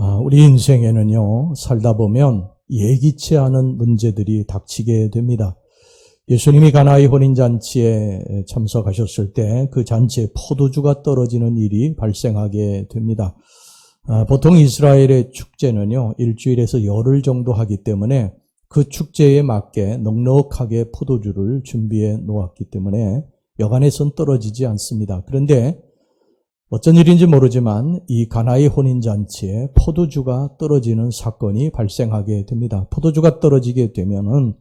아, 우리 인생에는요, 살다 보면 예기치 않은 문제들이 닥치게 됩니다. 예수님이 가나의 혼인잔치에 참석하셨을 때 그 잔치에 포도주가 떨어지는 일이 발생하게 됩니다. 아, 보통 이스라엘의 축제는요, 일주일에서 열흘 정도 하기 때문에 그 축제에 맞게 넉넉하게 포도주를 준비해 놓았기 때문에 여간에선 떨어지지 않습니다. 그런데 어쩐 일인지 모르지만 이 가나의 혼인잔치에 포도주가 떨어지는 사건이 발생하게 됩니다. 포도주가 떨어지게 되면은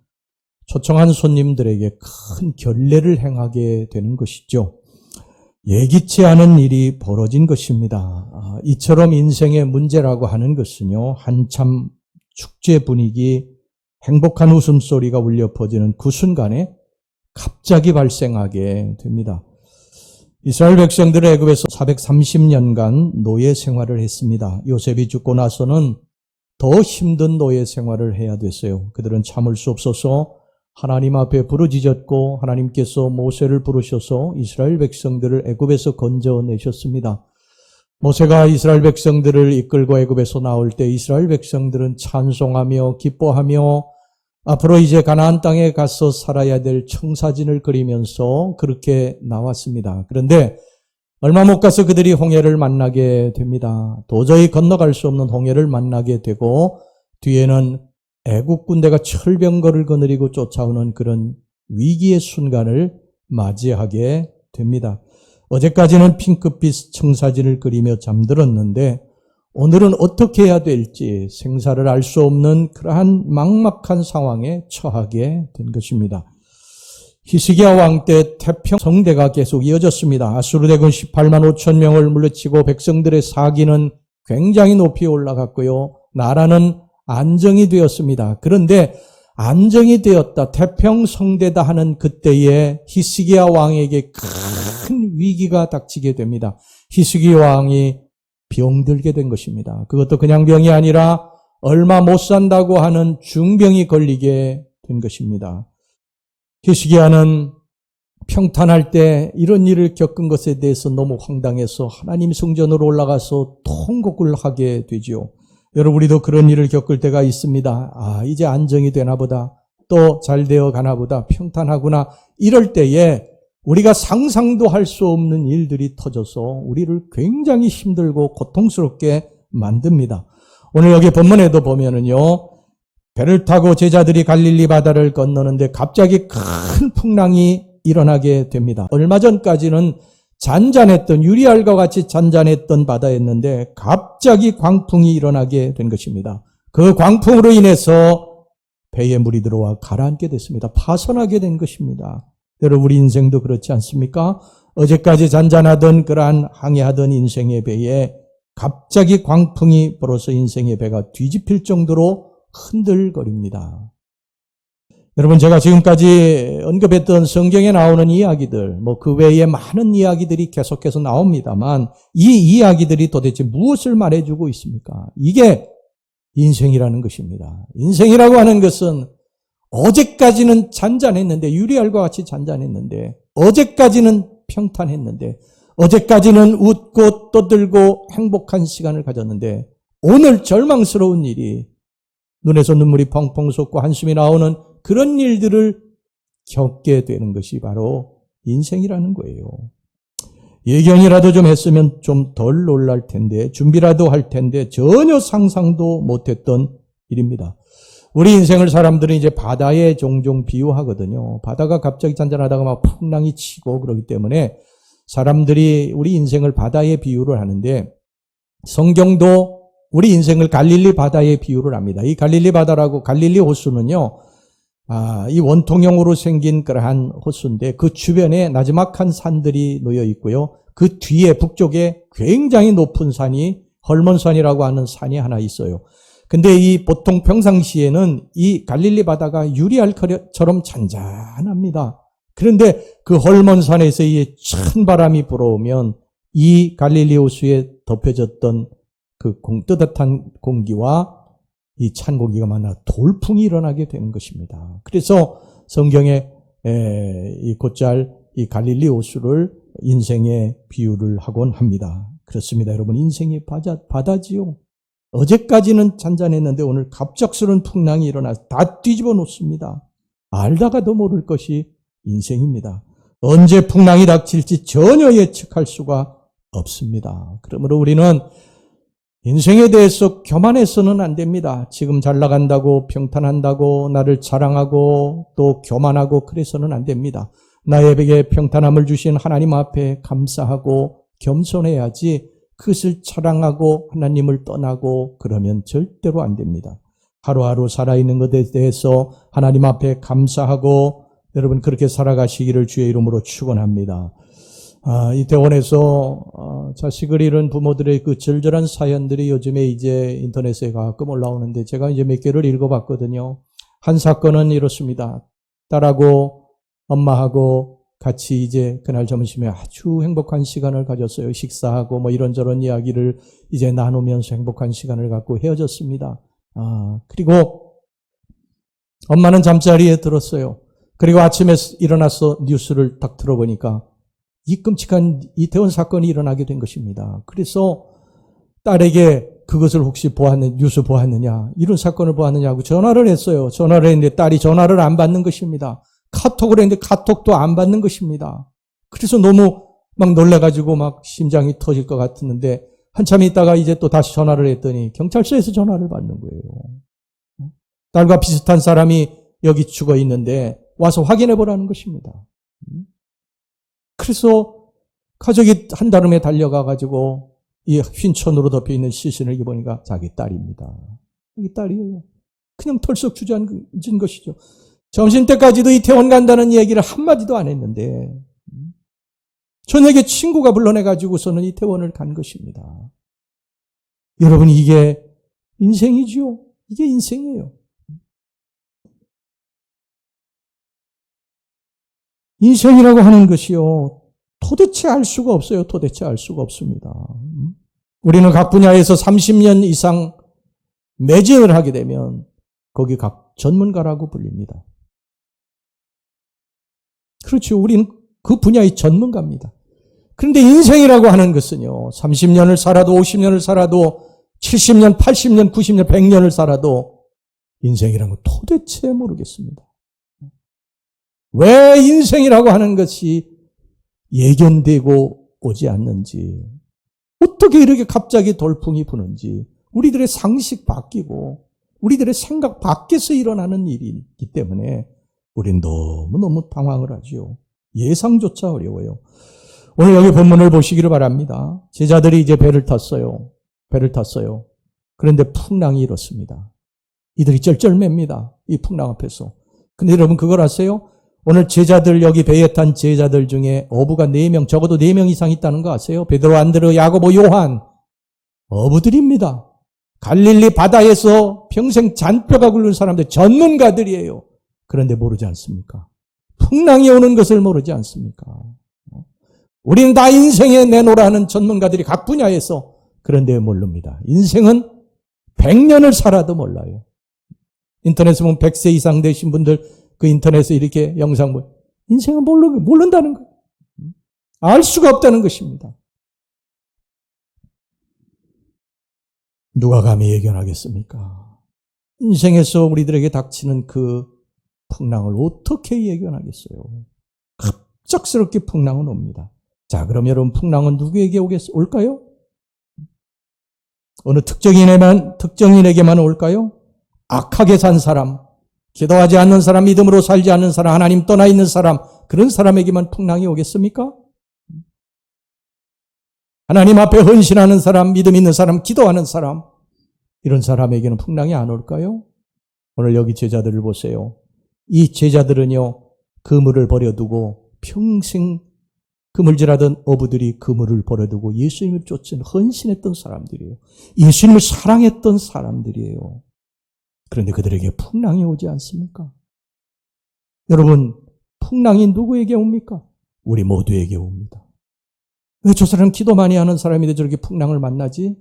초청한 손님들에게 큰 결례를 행하게 되는 것이죠. 예기치 않은 일이 벌어진 것입니다. 아, 이처럼 인생의 문제라고 하는 것은요, 한참 축제 분위기, 행복한 웃음소리가 울려 퍼지는 그 순간에 갑자기 발생하게 됩니다. 이스라엘 백성들은 애굽에서 430년간 노예 생활을 했습니다. 요셉이 죽고 나서는 더 힘든 노예 생활을 해야 됐어요. 그들은 참을 수 없어서 하나님 앞에 부르짖었고 하나님께서 모세를 부르셔서 이스라엘 백성들을 애굽에서 건져내셨습니다. 모세가 이스라엘 백성들을 이끌고 애굽에서 나올 때 이스라엘 백성들은 찬송하며 기뻐하며 앞으로 이제 가나안 땅에 가서 살아야 될 청사진을 그리면서 그렇게 나왔습니다. 그런데 얼마 못 가서 그들이 홍해를 만나게 됩니다. 도저히 건너갈 수 없는 홍해를 만나게 되고 뒤에는 애국 군대가 철병거를 거느리고 쫓아오는 그런 위기의 순간을 맞이하게 됩니다. 어제까지는 핑크빛 청사진을 그리며 잠들었는데 오늘은 어떻게 해야 될지 생사를 알 수 없는 그러한 막막한 상황에 처하게 된 것입니다. 히스기야 왕 때 태평 성대가 계속 이어졌습니다. 아수르 대군 18만 5천 명을 물리치고 백성들의 사기는 굉장히 높이 올라갔고요. 나라는 안정이 되었습니다. 그런데 안정이 되었다, 태평 성대다 하는 그때에 히스기야 왕에게 큰 위기가 닥치게 됩니다. 히스기야 왕이 병들게 된 것입니다. 그것도 그냥 병이 아니라 얼마 못 산다고 하는 중병이 걸리게 된 것입니다. 히스기야는 평탄할 때 이런 일을 겪은 것에 대해서 너무 황당해서 하나님 성전으로 올라가서 통곡을 하게 되지요. 여러분 우리도 그런 일을 겪을 때가 있습니다. 아 이제 안정이 되나 보다. 또 잘 되어 가나 보다. 평탄하구나. 이럴 때에 우리가 상상도 할 수 없는 일들이 터져서 우리를 굉장히 힘들고 고통스럽게 만듭니다. 오늘 여기 본문에도 보면은요. 배를 타고 제자들이 갈릴리 바다를 건너는데 갑자기 큰 풍랑이 일어나게 됩니다. 얼마 전까지는 잔잔했던 유리알과 같이 잔잔했던 바다였는데 갑자기 광풍이 일어나게 된 것입니다. 그 광풍으로 인해서 배에 물이 들어와 가라앉게 됐습니다. 파손하게 된 것입니다. 여러분 우리 인생도 그렇지 않습니까? 어제까지 잔잔하던 그러한 항해하던 인생의 배에 갑자기 광풍이 불어서 인생의 배가 뒤집힐 정도로 흔들거립니다. 여러분 제가 지금까지 언급했던 성경에 나오는 이야기들, 뭐 그 외에 많은 이야기들이 계속해서 나옵니다만 이 이야기들이 도대체 무엇을 말해주고 있습니까? 이게 인생이라는 것입니다. 인생이라고 하는 것은 어제까지는 잔잔했는데 유리알과 같이 잔잔했는데 어제까지는 평탄했는데 어제까지는 웃고 떠들고 행복한 시간을 가졌는데 오늘 절망스러운 일이 눈에서 눈물이 펑펑 솟고 한숨이 나오는 그런 일들을 겪게 되는 것이 바로 인생이라는 거예요. 예견이라도 좀 했으면 좀 덜 놀랄 텐데 준비라도 할 텐데 전혀 상상도 못했던 일입니다. 우리 인생을 사람들은 이제 바다에 종종 비유하거든요. 바다가 갑자기 잔잔하다가 막 풍랑이 치고 그러기 때문에 사람들이 우리 인생을 바다에 비유를 하는데 성경도 우리 인생을 갈릴리 바다에 비유를 합니다. 이 갈릴리 바다라고 갈릴리 호수는요. 아, 이 원통형으로 생긴 그러한 호수인데 그 주변에 나지막한 산들이 놓여 있고요. 그 뒤에 북쪽에 굉장히 높은 산이 헐몬산이라고 하는 산이 하나 있어요. 근데 이 보통 평상시에는 이 갈릴리 바다가 유리알처럼 잔잔합니다. 그런데 그 헐몬산에서 이 찬 바람이 불어오면 이 갈릴리 호수에 덮여졌던 그 공, 뜨뜻한 공기와 이 찬 공기가 만나 돌풍이 일어나게 되는 것입니다. 그래서 성경에 이 곧잘 이 갈릴리 호수를 인생의 비유를 하곤 합니다. 그렇습니다. 여러분 인생이 바다, 바다지요. 어제까지는 잔잔했는데 오늘 갑작스러운 풍랑이 일어나서 다 뒤집어 놓습니다. 알다가도 모를 것이 인생입니다. 언제 풍랑이 닥칠지 전혀 예측할 수가 없습니다. 그러므로 우리는 인생에 대해서 교만해서는 안 됩니다. 지금 잘 나간다고 평탄한다고 나를 자랑하고 또 교만하고 그래서는 안 됩니다. 나에게 평탄함을 주신 하나님 앞에 감사하고 겸손해야지 그것을 자랑하고 하나님을 떠나고 그러면 절대로 안 됩니다. 하루하루 살아있는 것에 대해서 하나님 앞에 감사하고 여러분 그렇게 살아가시기를 주의 이름으로 축원합니다. 아, 이태원에서 어, 자식을 잃은 부모들의 그 절절한 사연들이 요즘에 이제 인터넷에 가끔 올라오는데 제가 이제 몇 개를 읽어봤거든요. 한 사건은 이렇습니다. 딸하고 엄마하고 같이 이제 그날 점심에 아주 행복한 시간을 가졌어요. 식사하고 뭐 이런저런 이야기를 이제 나누면서 행복한 시간을 갖고 헤어졌습니다. 아, 그리고 엄마는 잠자리에 들었어요. 그리고 아침에 일어나서 뉴스를 딱 들어보니까 이 끔찍한 이태원 사건이 일어나게 된 것입니다. 그래서 딸에게 그것을 혹시 보았는 뉴스 보았느냐 이런 사건을 보았느냐고 전화를 했어요. 전화를 했는데 딸이 전화를 안 받는 것입니다. 카톡을 했는데 카톡도 안 받는 것입니다. 그래서 너무 막 놀래가지고 막 심장이 터질 것 같았는데 한참 있다가 이제 또 다시 전화를 했더니 경찰서에서 전화를 받는 거예요. 딸과 비슷한 사람이 여기 죽어 있는데 와서 확인해 보라는 것입니다. 그래서 가족이 한달음에 달려가 가지고 이 흰천으로 덮여 있는 시신을 보니까 자기 딸입니다. 자기 딸이에요. 그냥 털썩 주저앉은 것이죠. 점심 때까지도 이태원 간다는 얘기를 한마디도 안 했는데 저녁에 친구가 불러내 가지고서는 이태원을 간 것입니다. 여러분 이게 인생이지요. 이게 인생이에요. 인생이라고 하는 것이요. 도대체 알 수가 없어요. 도대체 알 수가 없습니다. 우리는 각 분야에서 30년 이상 매진을 하게 되면 거기 각 전문가라고 불립니다. 그렇죠. 우리는 그 분야의 전문가입니다. 그런데 인생이라고 하는 것은요, 30년을 살아도 50년을 살아도 70년, 80년, 90년, 100년을 살아도 인생이라는 건 도대체 모르겠습니다. 왜 인생이라고 하는 것이 예견되고 오지 않는지, 어떻게 이렇게 갑자기 돌풍이 부는지, 우리들의 상식 바뀌고, 우리들의 생각 밖에서 일어나는 일이기 때문에 우린 너무너무 당황을 하지요. 예상조차 어려워요. 오늘 여기 본문을 보시기를 바랍니다. 제자들이 이제 배를 탔어요. 배를 탔어요. 그런데 풍랑이 일었습니다. 이들이 쩔쩔맵니다. 이 풍랑 앞에서. 근데 여러분 그걸 아세요? 오늘 제자들 여기 배에 탄 제자들 중에 어부가 4명, 적어도 4명 이상 있다는 거 아세요? 베드로, 안드레, 야고보, 요한. 어부들입니다. 갈릴리 바다에서 평생 잔뼈가 굵은 사람들 전문가들이에요. 그런데 모르지 않습니까? 풍랑이 오는 것을 모르지 않습니까? 우리는 다 인생에 내놓으라는 전문가들이 각 분야에서 그런데 모릅니다. 인생은 100년을 살아도 몰라요. 인터넷에 보면 100세 이상 되신 분들 그 인터넷에 이렇게 영상 보면 인생은 모르, 모른다는 거예요. 알 수가 없다는 것입니다. 누가 감히 예견하겠습니까? 인생에서 우리들에게 닥치는 그 풍랑을 어떻게 예견하겠어요? 갑작스럽게 풍랑은 옵니다. 자, 그럼 여러분 풍랑은 누구에게 오겠, 올까요? 어느 특정인에만, 특정인에게만 올까요? 악하게 산 사람, 기도하지 않는 사람, 믿음으로 살지 않는 사람, 하나님 떠나 있는 사람, 그런 사람에게만 풍랑이 오겠습니까? 하나님 앞에 헌신하는 사람, 믿음 있는 사람, 기도하는 사람, 이런 사람에게는 풍랑이 안 올까요? 오늘 여기 제자들을 보세요. 이 제자들은요, 그물을 버려두고 평생 그물질하던 어부들이 그물을 버려두고 예수님을 쫓은 헌신했던 사람들이에요. 예수님을 사랑했던 사람들이에요. 그런데 그들에게 풍랑이 오지 않습니까? 여러분, 풍랑이 누구에게 옵니까? 우리 모두에게 옵니다. 왜 저 사람 기도 많이 하는 사람인데 저렇게 풍랑을 만나지?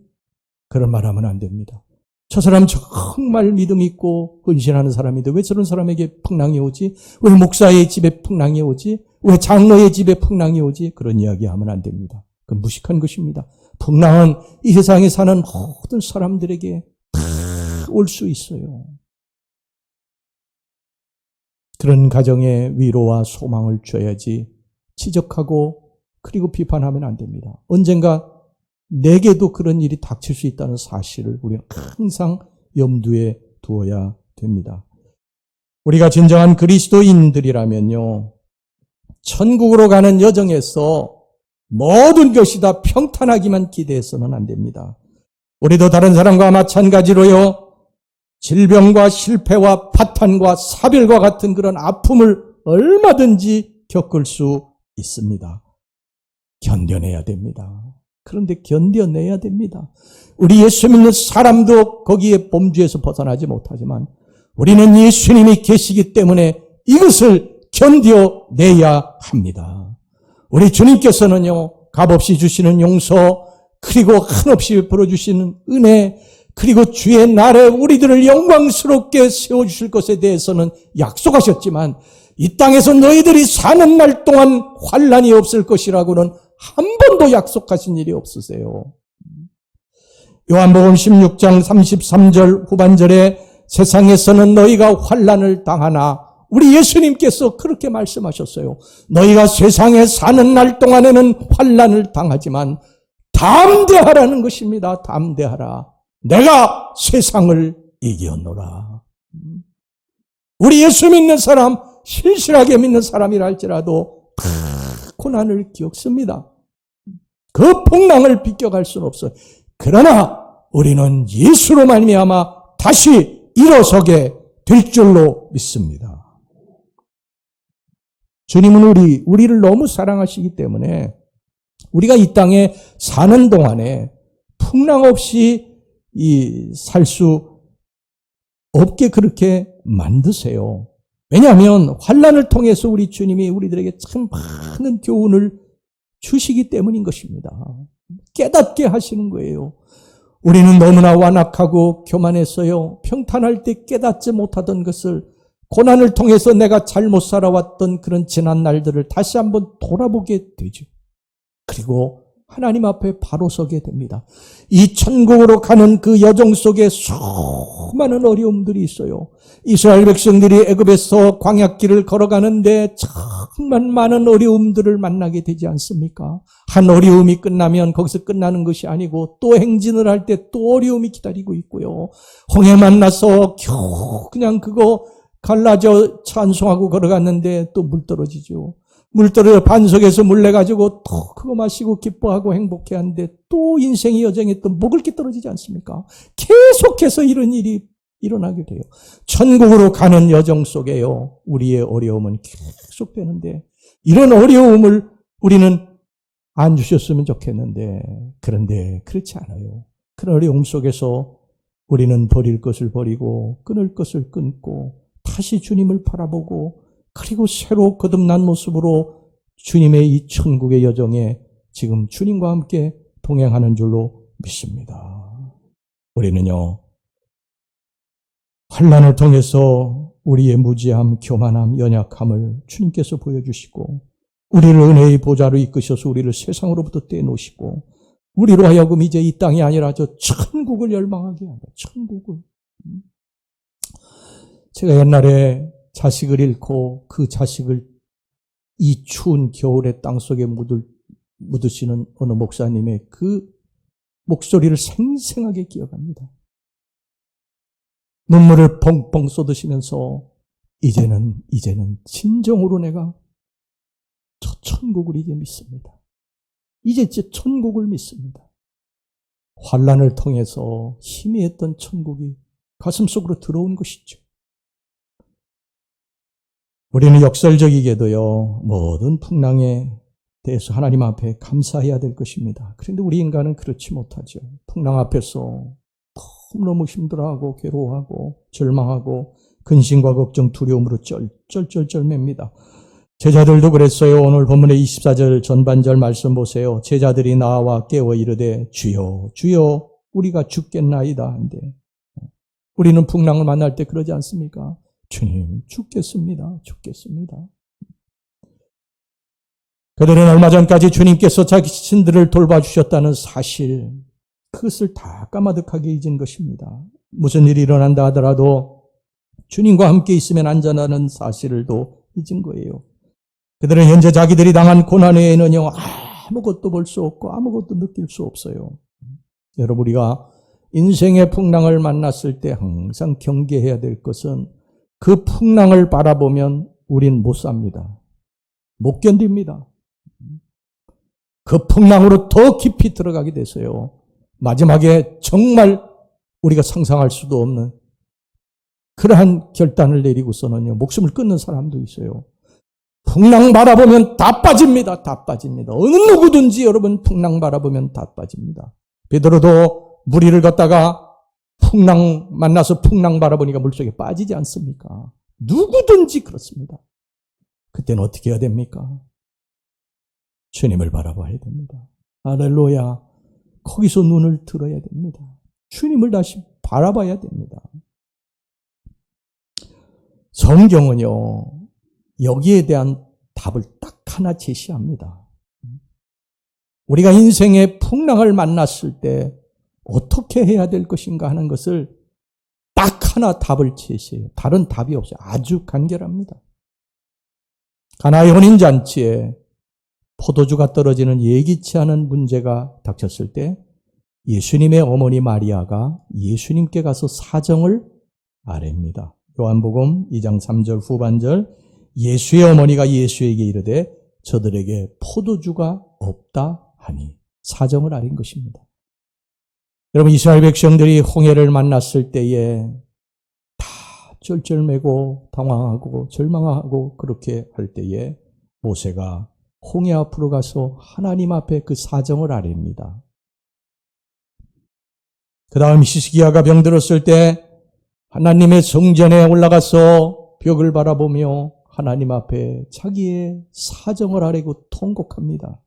그런 말 하면 안 됩니다. 저 사람 정말 믿음 있고 헌신하는 사람인데 왜 저런 사람에게 풍랑이 오지? 왜 목사의 집에 풍랑이 오지? 왜 장로의 집에 풍랑이 오지? 그런 이야기 하면 안 됩니다. 그 무식한 것입니다. 풍랑은 이 세상에 사는 모든 사람들에게 다 올 수 있어요. 그런 가정에 위로와 소망을 줘야지 지적하고 그리고 비판하면 안 됩니다. 언젠가 내게도 그런 일이 닥칠 수 있다는 사실을 우리는 항상 염두에 두어야 됩니다. 우리가 진정한 그리스도인들이라면요, 천국으로 가는 여정에서 모든 것이 다 평탄하기만 기대해서는 안 됩니다. 우리도 다른 사람과 마찬가지로요, 질병과 실패와 파탄과 사별과 같은 그런 아픔을 얼마든지 겪을 수 있습니다. 견뎌내야 됩니다. 그런데 견뎌내야 됩니다. 우리 예수 믿는 사람도 거기에 범주에서 벗어나지 못하지만 우리는 예수님이 계시기 때문에 이것을 견뎌내야 합니다. 우리 주님께서는요, 값없이 주시는 용서, 그리고 한없이 벌어주시는 은혜, 그리고 주의 날에 우리들을 영광스럽게 세워주실 것에 대해서는 약속하셨지만 이 땅에서 너희들이 사는 날 동안 환란이 없을 것이라고는 한 번도 약속하신 일이 없으세요. 요한복음 16장 33절 후반절에 세상에서는 너희가 환란을 당하나 우리 예수님께서 그렇게 말씀하셨어요. 너희가 세상에 사는 날 동안에는 환란을 당하지만 담대하라는 것입니다. 담대하라. 내가 세상을 이겼노라. 우리 예수 믿는 사람, 신실하게 믿는 다 고난을 겪습니다. 그 풍랑을 비껴갈 수는 없어요. 그러나 우리는 예수로 말미암아 다시 일어서게 될 줄로 믿습니다. 주님은 우리 우리를 너무 사랑하시기 때문에 우리가 이 땅에 사는 동안에 풍랑 없이 이살수 없게 그렇게 만드세요. 왜냐하면 환란을 통해서 우리 주님이 우리들에게 참 많은 교훈을 주시기 때문인 것입니다. 깨닫게 하시는 거예요. 우리는 너무나 완악하고 교만했어요. 평탄할 때 깨닫지 못하던 것을 고난을 통해서 내가 잘못 살아왔던 그런 지난 날들을 다시 한번 돌아보게 되죠. 그리고 하나님 앞에 바로 서게 됩니다. 이 천국으로 가는 그 여정 속에 수많은 어려움들이 있어요. 이스라엘 백성들이 애굽에서 광야길을 걸어가는데 정말 많은 어려움들을 만나게 되지 않습니까? 한 어려움이 끝나면 거기서 끝나는 것이 아니고 또 행진을 할 때 또 어려움이 기다리고 있고요. 홍해 만나서 겨우 그냥 그거 갈라져 찬송하고 걸어갔는데 또 물 떨어지죠. 물 떨어져 반석에서 물 내 가지고 또 그거 마시고 기뻐하고 행복해 하는데 또 인생의 여정에 또 먹을 게 떨어지지 않습니까? 계속해서 이런 일이 일어나게 돼요. 천국으로 가는 여정 속에요. 우리의 어려움은 계속되는데 이런 어려움을 우리는 안 주셨으면 좋겠는데 그런데 그렇지 않아요. 그런 어려움 속에서 우리는 버릴 것을 버리고 끊을 것을 끊고 다시 주님을 바라보고 그리고 새로 거듭난 모습으로 주님의 이 천국의 여정에 지금 주님과 함께 동행하는 줄로 믿습니다. 우리는요, 환란을 통해서 우리의 무지함, 교만함, 연약함을 주님께서 보여주시고 우리를 은혜의 보좌로 이끄셔서 우리를 세상으로부터 떼놓으시고 우리로 하여금 이제 이 땅이 아니라 저 천국을 열망하게 하다. 천국을. 제가 옛날에 자식을 잃고 그 자식을 이 추운 겨울의 땅 속에 묻을, 묻으시는 어느 목사님의 그 목소리를 생생하게 기억합니다. 눈물을 펑펑 쏟으시면서 이제는 이제는 진정으로 내가 저 천국을 이제 믿습니다. 이제 제 천국을 믿습니다. 환란을 통해서 희미했던 천국이 가슴속으로 들어온 것이죠. 우리는 역설적이게도요, 모든 풍랑에 대해서 하나님 앞에 감사해야 될 것입니다. 그런데 우리 인간은 그렇지 못하죠. 풍랑 앞에서 너무너무 힘들어하고 괴로워하고 절망하고 근심과 걱정, 두려움으로 쩔쩔쩔쩔 맵니다. 제자들도 그랬어요. 오늘 본문의 24절 전반절 말씀 보세요. 제자들이 나와 깨워 이르되 주여 주여 우리가 죽겠나이다 한데 우리는 풍랑을 만날 때 그러지 않습니까? 주님 죽겠습니다. 죽겠습니다. 그들은 얼마 전까지 주님께서 자신들을 돌봐주셨다는 사실, 그것을 다 까마득하게 잊은 것입니다. 무슨 일이 일어난다 하더라도 주님과 함께 있으면 안전하는 사실을도 잊은 거예요. 그들은 현재 자기들이 당한 고난 외에는요, 아무것도 볼 수 없고 아무것도 느낄 수 없어요. 여러분, 우리가 인생의 풍랑을 만났을 때 항상 경계해야 될 것은 그 풍랑을 바라보면 우린 못 삽니다. 못 견딥니다. 그 풍랑으로 더 깊이 들어가게 돼서요. 마지막에 정말 우리가 상상할 수도 없는 그러한 결단을 내리고서는요, 목숨을 끊는 사람도 있어요. 풍랑 바라보면 다 빠집니다. 다 빠집니다. 어느 누구든지 여러분 풍랑 바라보면 다 빠집니다. 베드로도 무리를 걷다가 풍랑 만나서 풍랑 바라보니까 물속에 빠지지 않습니까? 누구든지 그렇습니다. 그때는 어떻게 해야 됩니까? 주님을 바라봐야 됩니다. 할렐루야. 거기서 눈을 들어야 됩니다. 주님을 다시 바라봐야 됩니다. 성경은요, 여기에 대한 답을 딱 하나 제시합니다. 우리가 인생의 풍랑을 만났을 때 어떻게 해야 될 것인가 하는 것을 딱 하나 답을 제시해요. 다른 답이 없어요. 아주 간결합니다. 가나의 혼인잔치에 포도주가 떨어지는 예기치 않은 문제가 닥쳤을 때 예수님의 어머니 마리아가 예수님께 가서 사정을 아랩니다. 요한복음 2장 3절 후반절 예수의 어머니가 예수에게 이르되 저들에게 포도주가 없다 하니 사정을 아린 것입니다. 여러분 이스라엘 백성들이 홍해를 만났을 때에 다 쩔쩔매고 당황하고 절망하고 그렇게 할 때에 모세가 홍해 앞으로 가서 하나님 앞에 그 사정을 아랩니다. 그 다음 히스기야가 병들었을 때 하나님의 성전에 올라가서 벽을 바라보며 하나님 앞에 자기의 사정을 아뢰고 통곡합니다.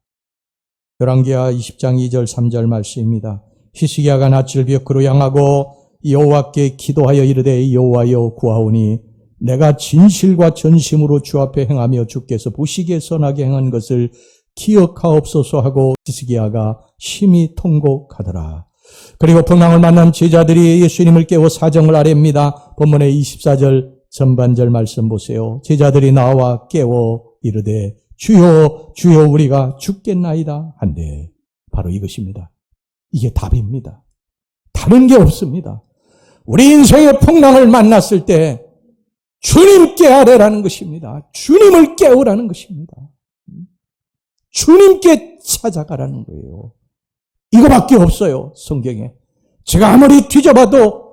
열왕기하 20장 2절 3절 말씀입니다. 히스기야가 낯을 벽으로 향하고 여호와께 기도하여 이르되 여호와여 구하오니 내가 진실과 전심으로 주 앞에 행하며 주께서 보시기에 선하게 행한 것을 기억하옵소서 하고 히스기야가 심히 통곡하더라. 그리고 풍랑을 만난 제자들이 예수님을 깨워 사정을 아랩니다. 본문의 24절 전반절 말씀 보세요. 제자들이 나와 깨워 이르되 주여 주여 우리가 죽겠나이다 한데 바로 이것입니다. 이게 답입니다. 다른 게 없습니다. 우리 인생의 풍랑을 만났을 때 주님께 아뢰라는 것입니다. 주님을 깨우라는 것입니다. 주님께 찾아가라는 거예요. 이거밖에 없어요, 성경에. 제가 아무리 뒤져봐도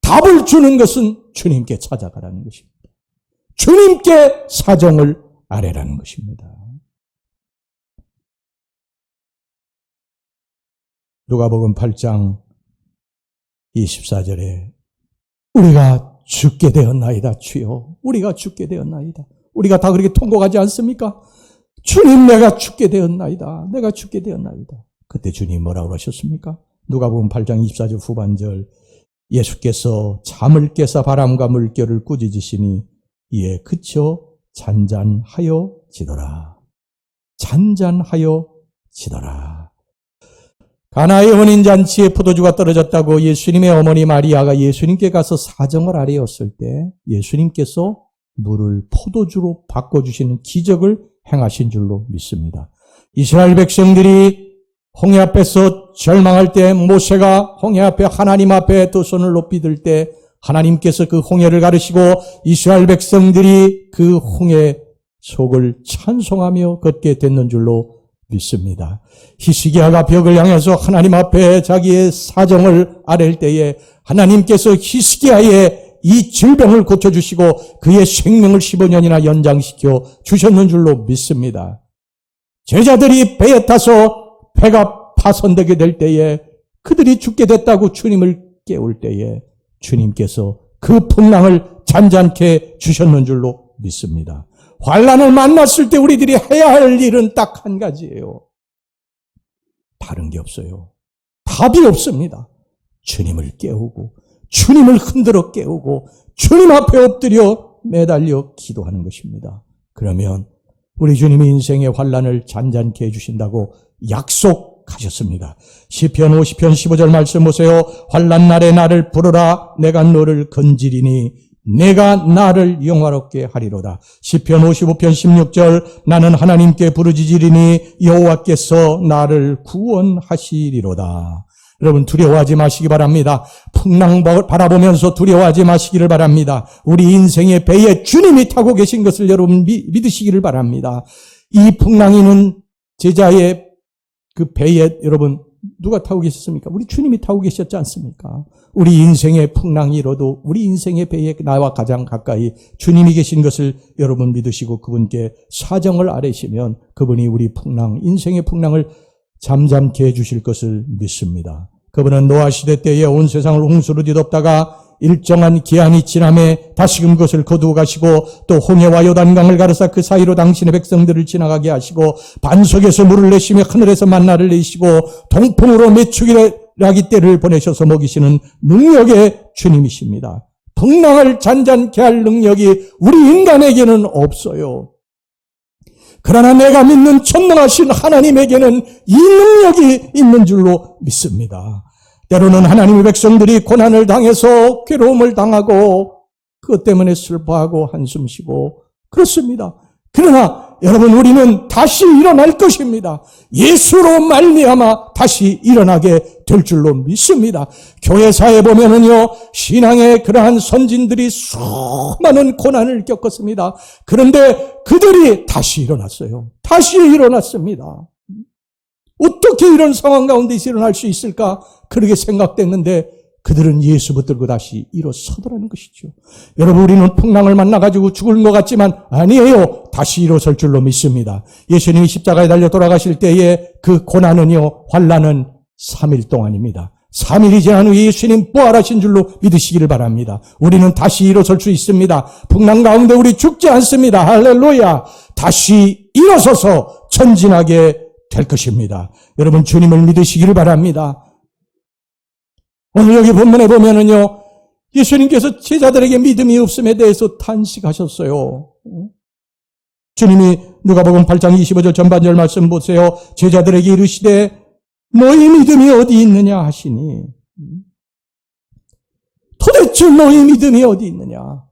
답을 주는 것은 주님께 찾아가라는 것입니다. 주님께 사정을 아뢰라는 것입니다. 누가복음 8장 24절에 우리가 죽게 되었나이다 주여. 우리가 죽게 되었나이다. 우리가 다 그렇게 통곡하지 않습니까? 주님 내가 죽게 되었나이다. 내가 죽게 되었나이다. 그때 주님 뭐라고 하셨습니까? 누가복음 8장 24절 후반절 예수께서 잠을 깨사 바람과 물결을 꾸짖으시니 이에 그쳐 잔잔하여 지더라. 잔잔하여 지더라 가나의 혼인 잔치에 포도주가 떨어졌다고 예수님의 어머니 마리아가 예수님께 가서 사정을 아뢰었을 때 예수님께서 물을 포도주로 바꿔 주시는 기적을 행하신 줄로 믿습니다. 이스라엘 백성들이 홍해 앞에서 절망할 때 모세가 홍해 앞에 하나님 앞에 두 손을 높이 들 때 하나님께서 그 홍해를 가르시고 이스라엘 백성들이 그 홍해 속을 찬송하며 걷게 됐는 줄로 믿습니다. 히스기야가 벽을 향해서 하나님 앞에 자기의 사정을 아랠 때에 하나님께서 히스기야의 이 질병을 고쳐주시고 그의 생명을 15년이나 연장시켜 주셨는 줄로 믿습니다. 제자들이 배에 타서 배가 파손되게 될 때에 그들이 죽게 됐다고 주님을 깨울 때에 주님께서 그 풍랑을 잔잔케 주셨는 줄로 믿습니다. 환란을 만났을 때 우리들이 해야 할 일은 딱 한 가지예요. 다른 게 없어요. 답이 없습니다. 주님을 깨우고 주님을 흔들어 깨우고 주님 앞에 엎드려 매달려 기도하는 것입니다. 그러면 우리 주님이 인생의 환란을 잔잔케 해주신다고 약속하셨습니다. 시편 50편 15절 말씀 보세요. 환란 날에 나를 부르라 내가 너를 건지리니 내가 나를 영화롭게 하리로다. 시편 55편 16절 나는 하나님께 부르짖으리니 여호와께서 나를 구원하시리로다. 여러분 두려워하지 마시기 바랍니다. 풍랑 바라보면서 두려워하지 마시기를 바랍니다. 우리 인생의 배에 주님이 타고 계신 것을 여러분 믿으시기를 바랍니다. 이 풍랑이는 제자의 그 배에 여러분 누가 타고 계셨습니까? 우리 주님이 타고 계셨지 않습니까? 우리 인생의 풍랑이 일어도 우리 인생의 배에 나와 가장 가까이 주님이 계신 것을 여러분 믿으시고 그분께 사정을 아뢰시면 그분이 우리 풍랑, 인생의 풍랑을 잠잠케 해주실 것을 믿습니다. 그분은 노아 시대 때에 온 세상을 홍수로 뒤덮다가 일정한 기한이 지남에 다시금 그것을 거두어 가시고 또 홍해와 요단강을 가르사 그 사이로 당신의 백성들을 지나가게 하시고 반석에서 물을 내시며 하늘에서 만나를 내시고 동풍으로 메추기라기 때를 보내셔서 먹이시는 능력의 주님이십니다. 풍랑을 잔잔케 할 능력이 우리 인간에게는 없어요. 그러나 내가 믿는 전능하신 하나님에게는 이 능력이 있는 줄로 믿습니다. 때로는 하나님의 백성들이 고난을 당해서 괴로움을 당하고 그것 때문에 슬퍼하고 한숨 쉬고 그렇습니다. 그러나 여러분 우리는 다시 일어날 것입니다. 예수로 말미암아 다시 일어나게 될 줄로 믿습니다. 교회사에 보면은요 신앙의 그러한 선진들이 수많은 고난을 겪었습니다. 그런데 그들이 다시 일어났어요. 다시 일어났습니다. 어떻게 이런 상황 가운데서 일어날 수 있을까? 그렇게 생각됐는데 그들은 예수 붙들고 다시 일어서더라는 것이죠. 여러분 우리는 풍랑을 만나가지고 죽을 것 같지만 아니에요. 다시 일어설 줄로 믿습니다. 예수님이 십자가에 달려 돌아가실 때에 그 고난은요. 환란은 3일 동안입니다. 3일이 지난 후 예수님 부활하신 줄로 믿으시기를 바랍니다. 우리는 다시 일어설 수 있습니다. 풍랑 가운데 우리 죽지 않습니다. 할렐루야. 다시 일어서서 전진하게 될 것입니다. 여러분 주님을 믿으시기를 바랍니다. 오늘 여기 본문에 보면은요, 예수님께서 제자들에게 믿음이 없음에 대해서 탄식하셨어요. 주님이 누가복음 8장 25절 전반절 말씀 보세요. 제자들에게 이르시되 너희 믿음이 어디 있느냐 하시니 도대체 너희 믿음이 어디 있느냐?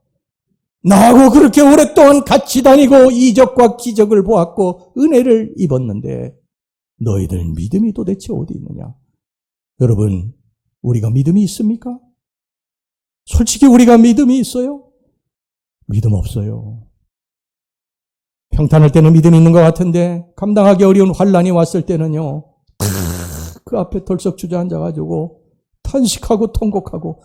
나하고 그렇게 오랫동안 같이 다니고 이적과 기적을 보았고 은혜를 입었는데 너희들 믿음이 도대체 어디 있느냐? 여러분 우리가 믿음이 있습니까? 솔직히 우리가 믿음이 있어요? 믿음 없어요. 평탄할 때는 믿음이 있는 것 같은데 감당하기 어려운 환란이 왔을 때는요. 그 앞에 덜썩 주저앉아가지고 탄식하고 통곡하고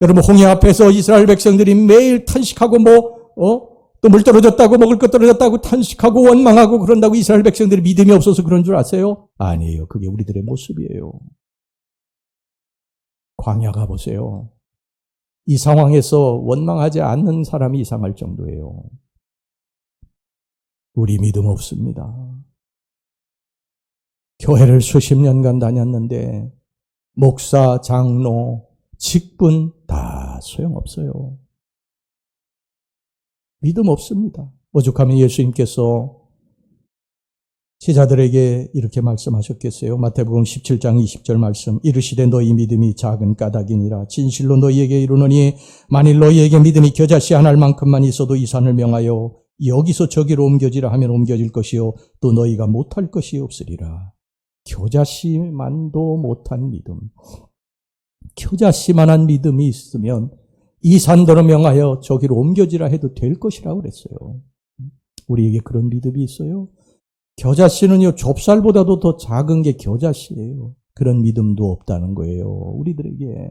여러분 홍해 앞에서 이스라엘 백성들이 매일 탄식하고 뭐 어? 또 물 떨어졌다고 먹을 것 떨어졌다고 탄식하고 원망하고 그런다고 이스라엘 백성들이 믿음이 없어서 그런 줄 아세요? 아니에요. 그게 우리들의 모습이에요. 광야 가보세요. 이 상황에서 원망하지 않는 사람이 이상할 정도예요. 우리 믿음 없습니다. 교회를 수십 년간 다녔는데 목사, 장로, 직분 다 소용없어요. 믿음 없습니다. 오죽하면 예수님께서 제자들에게 이렇게 말씀하셨겠어요. 마태복음 17장 20절 말씀. 이르시되 너희 믿음이 작은 까닭이니라. 진실로 너희에게 이르노니 만일 너희에게 믿음이 겨자씨 하나일 만큼만 있어도 이 산을 명하여 여기서 저기로 옮겨지라 하면 옮겨질 것이요 또 너희가 못할 것이 없으리라. 겨자씨만도 못한 믿음. 겨자씨만한 믿음이 있으면 이 산도로 명하여 저기로 옮겨지라 해도 될 것이라고 그랬어요. 우리에게 그런 믿음이 있어요? 겨자씨는요, 좁쌀보다도 더 작은 게 겨자씨예요. 그런 믿음도 없다는 거예요. 우리들에게.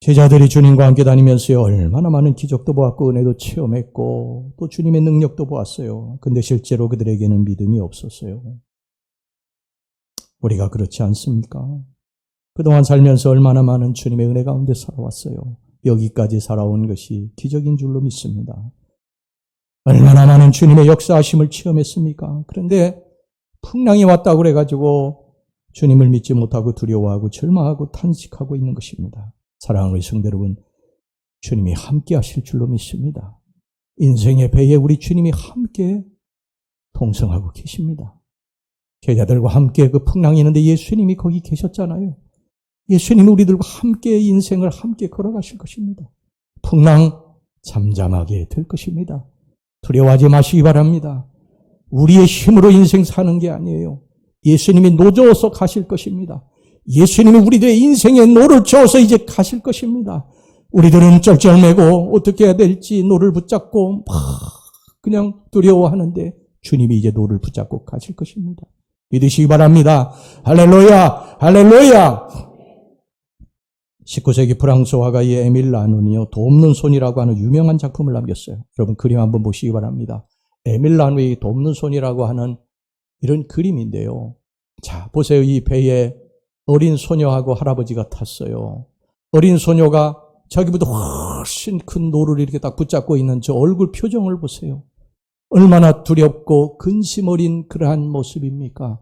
제자들이 주님과 함께 다니면서요, 얼마나 많은 기적도 보았고, 은혜도 체험했고, 또 주님의 능력도 보았어요. 근데 실제로 그들에게는 믿음이 없었어요. 우리가 그렇지 않습니까? 그동안 살면서 얼마나 많은 주님의 은혜 가운데 살아왔어요. 여기까지 살아온 것이 기적인 줄로 믿습니다. 얼마나 많은 주님의 역사하심을 체험했습니까? 그런데 풍랑이 왔다고 그래가지고 주님을 믿지 못하고 두려워하고 절망하고 탄식하고 있는 것입니다. 사랑하는 성도 여러분, 주님이 함께 하실 줄로 믿습니다. 인생의 배에 우리 주님이 함께 동성하고 계십니다. 제자들과 함께 그 풍랑이 있는데 예수님이 거기 계셨잖아요. 예수님이 우리들과 함께 인생을 함께 걸어가실 것입니다. 풍랑 잠잠하게 될 것입니다. 두려워하지 마시기 바랍니다. 우리의 힘으로 인생 사는 게 아니에요. 예수님이 노저어서 가실 것입니다. 예수님이 우리들의 인생에 노를 저어서 이제 가실 것입니다. 우리들은 쩔쩔매고 어떻게 해야 될지 노를 붙잡고 막 그냥 두려워하는데 주님이 이제 노를 붙잡고 가실 것입니다. 믿으시기 바랍니다. 할렐루야! 할렐루야! 19세기 프랑스 화가의 에밀 라눈이요. 돕는 손이라고 하는 유명한 작품을 남겼어요. 여러분 그림 한번 보시기 바랍니다. 에밀 라눈의 돕는 손이라고 하는 이런 그림인데요. 자, 보세요. 이 배에 어린 소녀하고 할아버지가 탔어요. 어린 소녀가 자기보다 훨씬 큰 노를 이렇게 딱 붙잡고 있는 저 얼굴 표정을 보세요. 얼마나 두렵고 근심 어린 그러한 모습입니까?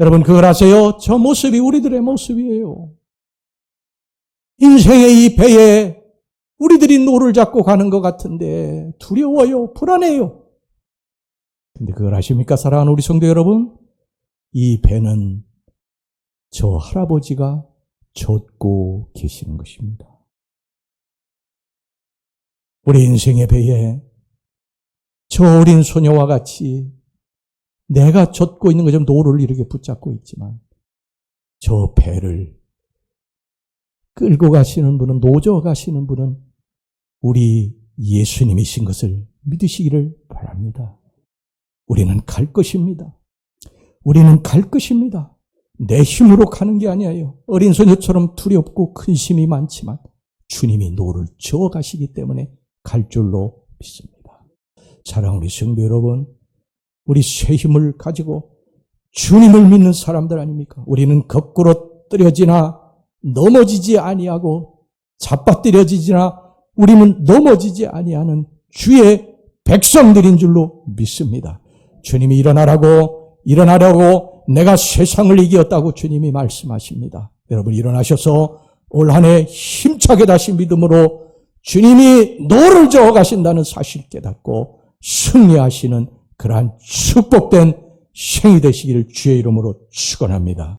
여러분 그걸 아세요? 저 모습이 우리들의 모습이에요. 인생의 이 배에 우리들이 노를 잡고 가는 것 같은데 두려워요, 불안해요. 근데 그걸 아십니까? 사랑하는 우리 성도 여러분? 이 배는 저 할아버지가 젓고 계시는 것입니다. 우리 인생의 배에 저 어린 소녀와 같이 내가 젓고 있는 것처럼 노를 이렇게 붙잡고 있지만 저 배를 끌고 가시는 분은 노저 가시는 분은 우리 예수님이신 것을 믿으시기를 바랍니다. 우리는 갈 것입니다. 우리는 갈 것입니다. 내 힘으로 가는 게 아니에요. 어린 소녀처럼 두렵고 큰 심이 많지만 주님이 노를 저어 가시기 때문에 갈 줄로 믿습니다. 사랑 우리 성도 여러분, 우리 새 힘을 가지고 주님을 믿는 사람들 아닙니까? 우리는 거꾸로 떨어지나 넘어지지 아니하고 잡아뜨려지지나 우리는 넘어지지 아니하는 주의 백성들인 줄로 믿습니다. 주님이 일어나라고 일어나라고 내가 세상을 이겼다고 주님이 말씀하십니다. 여러분 일어나셔서 올 한 해 힘차게 다시 믿음으로 주님이 노를 저어 가신다는 사실 깨닫고 승리하시는 그러한 축복된 생이 되시기를 주의 이름으로 축원합니다.